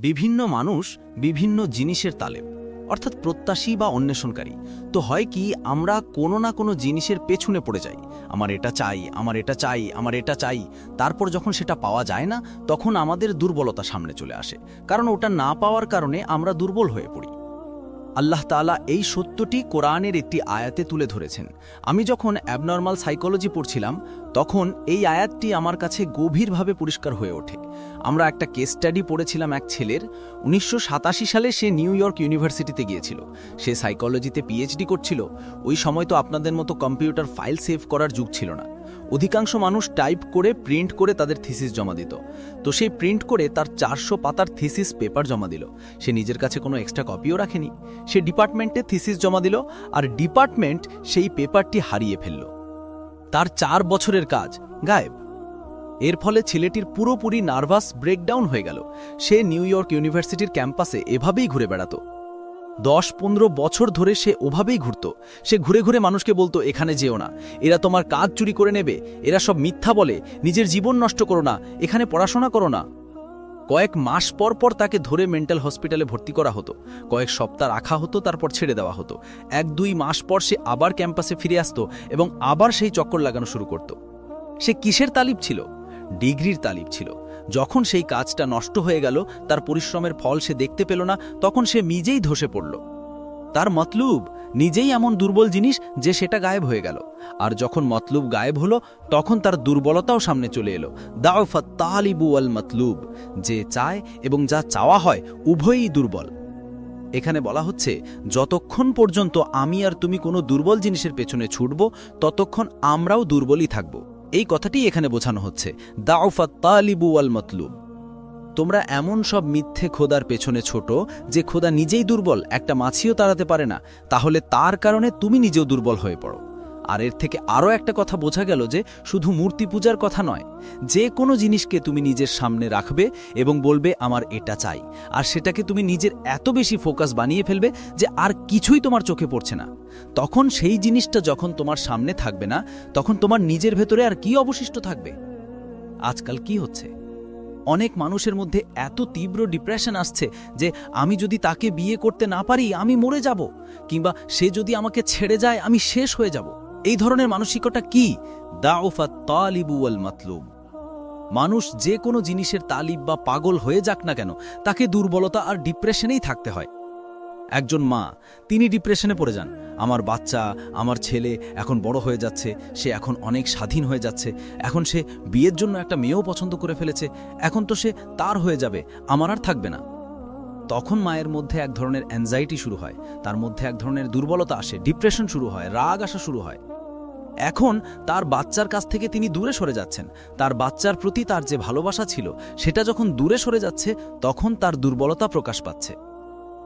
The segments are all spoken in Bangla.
বিভিন্ন মানুষ বিভিন্ন জিনিসের তালেব, অর্থাৎ প্রত্যাশী বা অন্বেষণকারী। তো হয় কি, আমরা কোনো না কোনো জিনিসের পেছনে পড়ে যাই। আমার এটা চাই, আমার এটা চাই, আমার এটা চাই। তারপর যখন সেটা পাওয়া যায় না, তখন আমাদের দুর্বলতা সামনে চলে আসে। কারণ ওটা না পাওয়ার কারণে আমরা দুর্বল হয়ে পড়ি। আল্লাহ তাআলা এই সত্যটি কোরআনের একটি আয়াতে তুলে ধরেছেন। আমি যখন অ্যাবনর্মাল সাইকোলজি পড়ছিলাম, তখন এই আয়াতটি আমার কাছে গভীরভাবে পরিষ্কার হয়ে ওঠে। আমরা একটা কেস স্টাডি পড়েছিলাম এক ছেলের, উনিশশো সাতাশি সালে সে নিউ ইয়র্ক ইউনিভার্সিটিতে গিয়েছিল। সে সাইকোলজিতে পিএইচডি করছিল। ওই সময় তো আপনাদের মতো কম্পিউটার ফাইল সেভ করার যুগ ছিল না। অধিকাংশ মানুষ টাইপ করে, প্রিন্ট করে তাদের থিসিস জমা দিত। তো সেই প্রিন্ট করে তার চারশো পাতার থিসিস পেপার জমা দিল। সে নিজের কাছে কোনো এক্সট্রা কপিও রাখেনি। সে ডিপার্টমেন্টে থিসিস জমা দিল আর ডিপার্টমেন্ট সেই পেপারটি হারিয়ে ফেলল। তার চার বছরের কাজ গায়েব। এর ফলে ছেলেটির পুরোপুরি নার্ভাস ব্রেকডাউন হয়ে গেল। সে নিউ ইয়র্ক ইউনিভার্সিটির ক্যাম্পাসে এভাবেই ঘুরে বেড়াতো। দশ পনেরো বছর ধরে সে ওভাবেই ঘুরত। সে ঘুরে ঘুরে মানুষকে বলতো, এখানে যেও না। এরা তোমার কাজ চুরি করে নেবে। এরা সব মিথ্যা বলে। নিজের জীবন নষ্ট করো না। এখানে পড়াশোনা করো না। কয়েক মাস পর পর তাকে ধরে মেন্টাল হসপিটালে ভর্তি করা হতো। কয়েক সপ্তাহ রাখা হতো, তারপর ছেড়ে দেওয়া হতো। এক দুই মাস পর সে আবার ক্যাম্পাসে ফিরে আসতো এবং আবার সেই চক্কর লাগানো শুরু করত। সে কিসের তালিব ছিল? ডিগ্রির তালিব ছিল। যখন সেই কাজটা নষ্ট হয়ে গেল, তার পরিশ্রমের ফল সে দেখতে পেল না, তখন সে নিজেই ধসে পড়ল। তার মতলুব নিজেই এমন দুর্বল জিনিস যে সেটা গায়েব হয়ে গেল। আর যখন মতলুব গায়েব হলো, তখন তার দুর্বলতাও সামনে চলে এলো। দাওফা তালিবু আল মতলুব, যে চায় এবং যা চাওয়া হয়, উভয়ই দুর্বল। এখানে বলা হচ্ছে, যতক্ষণ পর্যন্ত আমি আর তুমি কোনো দুর্বল জিনিসের পেছনে ছুটব, ততক্ষণ আমরাও দুর্বলই থাকব। এই কথাটি এখানে বোঝানো হচ্ছে। দাউফা তালিবু আল মতলুব। তোমরা এমন সব মিথ্যে খোদার পেছনে ছোট, যে খোদা নিজেই দুর্বল, একটা মাছিও তাড়াতে পারে না। তাহলে তার কারণে তুমি নিজেও দুর্বল হয়ে পড়ো। আর এর থেকে আরও একটা কথা বোঝা গেল যে শুধু মূর্তি পূজার কথা নয়, যে কোনো জিনিসকে তুমি নিজের সামনে রাখবে এবং বলবে, আমার এটা চাই। আর সেটাকে তুমি নিজের এত বেশি ফোকাস বানিয়ে ফেলবে যে আর কিছুই তোমার চোখে পড়ছে না। তখন সেই জিনিসটা যখন তোমার সামনে থাকবে না, তখন তোমার নিজের ভেতরে আর কি অবশিষ্ট থাকবে? আজকাল কি হচ্ছে? অনেক মানুষের মধ্যে এত তীব্র ডিপ্রেশন আসছে যে আমি যদি তাকে বিয়ে করতে না পারি, আমি মরে যাব, কিংবা সে যদি আমাকে ছেড়ে যায়, আমি শেষ হয়ে যাব। এই ধরনের মানসিকতা কি? দাওফা তালিবু আল মাতলুব। মানুষ যে কোনো জিনিসের তালিব বা পাগল হয়ে যাক না কেন, তাকে দুর্বলতা আর ডিপ্রেশনেই থাকতে হয়। একজন মা, তিনি ডিপ্রেশনে পড়ে যান। আমার বাচ্চা, আমার ছেলে এখন বড় হয়ে যাচ্ছে, সে এখন অনেক স্বাধীন হয়ে যাচ্ছে, এখন সে বিয়ের জন্য একটা মেয়েও পছন্দ করে ফেলেছে, এখন তো সে তার হয়ে যাবে, আমার আর থাকবে না। তখন মায়ের মধ্যে এক ধরনের অ্যাংজাইটি শুরু হয়, তার মধ্যে এক ধরনের দুর্বলতা আসে ডিপ্রেশন শুরু হয়, রাগ আসা শুরু হয়। এখন তার বাচ্চার কাছ থেকে তিনি দূরে সরে যাচ্ছেন। তার বাচ্চার প্রতি তার যে ভালোবাসা ছিল, সেটা যখন দূরে সরে যাচ্ছে, তখন তার দুর্বলতা প্রকাশ পাচ্ছে।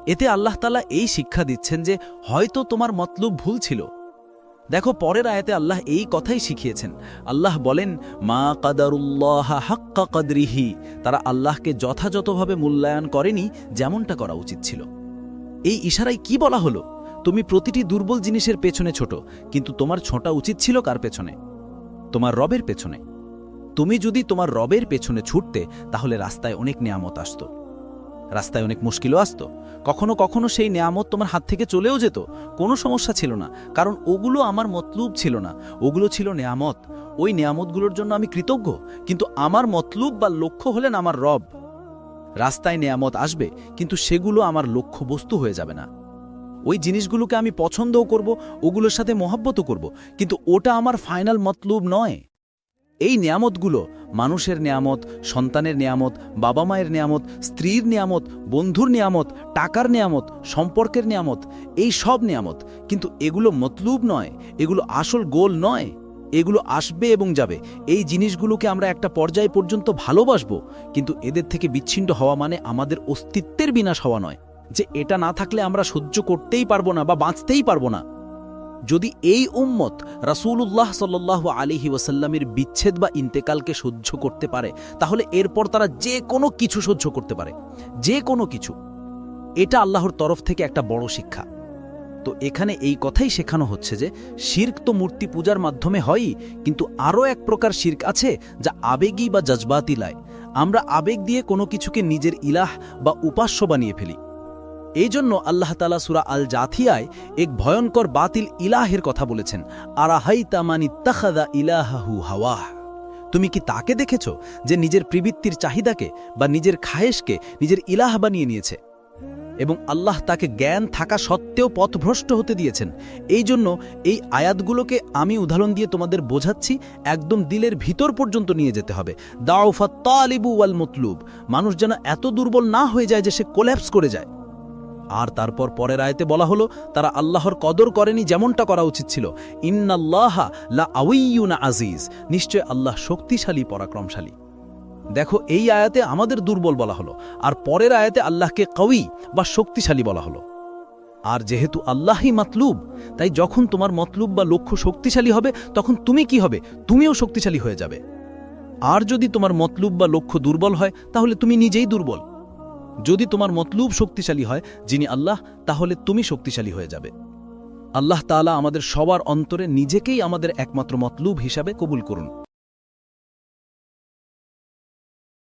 এতে আল্লাহ তালা এই শিক্ষা দিচ্ছেন যে, হয়তো তোমার মতলব ভুল ছিল। দেখো, পরের আয়াতে আল্লাহ এই কথাই শিখিয়েছেন। আল্লাহ বলেন, মা কাদারুল্লাহ হাক্কা কাদরিহি। তারা আল্লাহকে যথাযথভাবে মূল্যায়ন করেনি, যেমনটা করা উচিত ছিল। এই ইশারায় কি বলা হলো? তুমি প্রতিটি দুর্বল জিনিসের পেছনে ছোট, কিন্তু তোমার ছোটা উচিত ছিল কার পেছনে? তোমার রবের পেছনে। তুমি যদি তোমার রবের পেছনে ছুটতে, তাহলে রাস্তায় অনেক নিয়ামত আসতো। রাস্তায় অনেক মুশকিলও আসতো। কখনো কখনো সেই নেয়ামত তোমার হাত থেকে চলেও যেত। কোনো সমস্যা ছিল না, কারণ ওগুলো আমার মতলুব ছিল না। ওগুলো ছিল নেয়ামত। ওই নেয়ামতগুলোর জন্য আমি কৃতজ্ঞ, কিন্তু আমার মতলুব বা লক্ষ্য হলেন আমার রব। রাস্তায় নেয়ামত আসবে, কিন্তু সেগুলো আমার লক্ষ্য বস্তু হয়ে যাবে না। ওই জিনিসগুলোকে আমি পছন্দও করব, ওগুলোর সাথে মহাব্বতও করব, কিন্তু ওটা আমার ফাইনাল মতলুব নয়। এই নিয়ামতগুলো, মানুষের নিয়ামত, সন্তানের নিয়ামত, বাবা মায়ের নিয়ামত, স্ত্রীর নিয়ামত, বন্ধুর নিয়ামত, টাকার নিয়ামত, সম্পর্কের নিয়ামত, এই সব নিয়ামত, কিন্তু এগুলো মতলুব নয়, এগুলো আসল গোল নয়, এগুলো আসবে এবং যাবে। এই জিনিসগুলোকে আমরা একটা পর্যায় পর্যন্ত ভালোবাসবো, কিন্তু এদের থেকে বিচ্ছিন্ন হওয়া মানে আমাদের অস্তিত্বের বিনাশ হওয়া নয়। যে এটা না থাকলে আমরা সহ্য করতেই পারব না বা বাঁচতেই পারব না। যদি এই উম্মত রাসূলুল্লাহ সাল্লাহ আলিহি ওয়াসাল্লামের বিচ্ছেদ বা ইন্তেকালকে সহ্য করতে পারে, তাহলে এরপর তারা যে কোনো কিছু সহ্য করতে পারে। যে কোনো কিছু। এটা আল্লাহর তরফ থেকে একটা বড় শিক্ষা। তো এখানে এই কথাই শেখানো হচ্ছে যে, শির্ক তো মূর্তি পূজার মাধ্যমে হয়ই, কিন্তু আরও এক প্রকার শির্ক আছে যা আবেগী বা জজবাতি লায় আমরা আবেগ দিয়ে কোনো কিছুকে নিজের ইলাহ বা উপাস্য বানিয়ে ফেলি। এই জন্য আল্লাহ তালা সুরা আল জাথিয়ায় এক ভয়ঙ্কর বাতিল ইলাহের কথা বলেছেন আরাহাই তামানি তাখাদা হাওয়াহ? তুমি কি তাকে দেখেছ যে নিজের প্রবৃত্তির চাহিদাকে বা নিজের খায়েশকে নিজের ইলাহ বানিয়ে নিয়েছে? এবং আল্লাহ তাকে জ্ঞান থাকা সত্ত্বেও পথভ্রষ্ট হতে দিয়েছেন। এই জন্য এই আয়াতগুলোকে আমি উদাহরণ দিয়ে তোমাদের বোঝাচ্ছি, একদম দিলের ভিতর পর্যন্ত নিয়ে যেতে হবে। দাওফা তালিবু ওয়াল মতলুব মানুষ যেন এত দুর্বল না হয়ে যায় যে সে কোল্যাপস করে যায়। আর তারপর পরের আয়তে বলা হলো, তারা আল্লাহর কদর করেনি যেমনটা করা উচিত ছিল। ইন্নাল্লাহা লা আউইয়ুনা আজিজ। নিশ্চয় আল্লাহ শক্তিশালী, পরাক্রমশালী। দেখো, এই আয়াতে আমাদের দুর্বল বলা হলো, আর পরের আয়াতে আল্লাহকে কউই বা শক্তিশালী বলা হলো। আর যেহেতু আল্লাহই মাতলুব, তাই যখন তোমার মতলুব বা লক্ষ্য শক্তিশালী হবে, তখন তুমি কি হবে? তুমিও শক্তিশালী হয়ে যাবে। আর যদি তোমার মতলুব বা লক্ষ্য দুর্বল হয়, তাহলে তুমি নিজেই দুর্বল। যদি তোমার মতলুব শক্তিশালী হয়, যিনি আল্লাহ, তাহলে তুমি শক্তিশালী হয়ে যাবে। আল্লাহ তালা আমাদের সবার অন্তরে নিজেকেই আমাদের একমাত্র মতলুব হিসাবে কবুল করুন।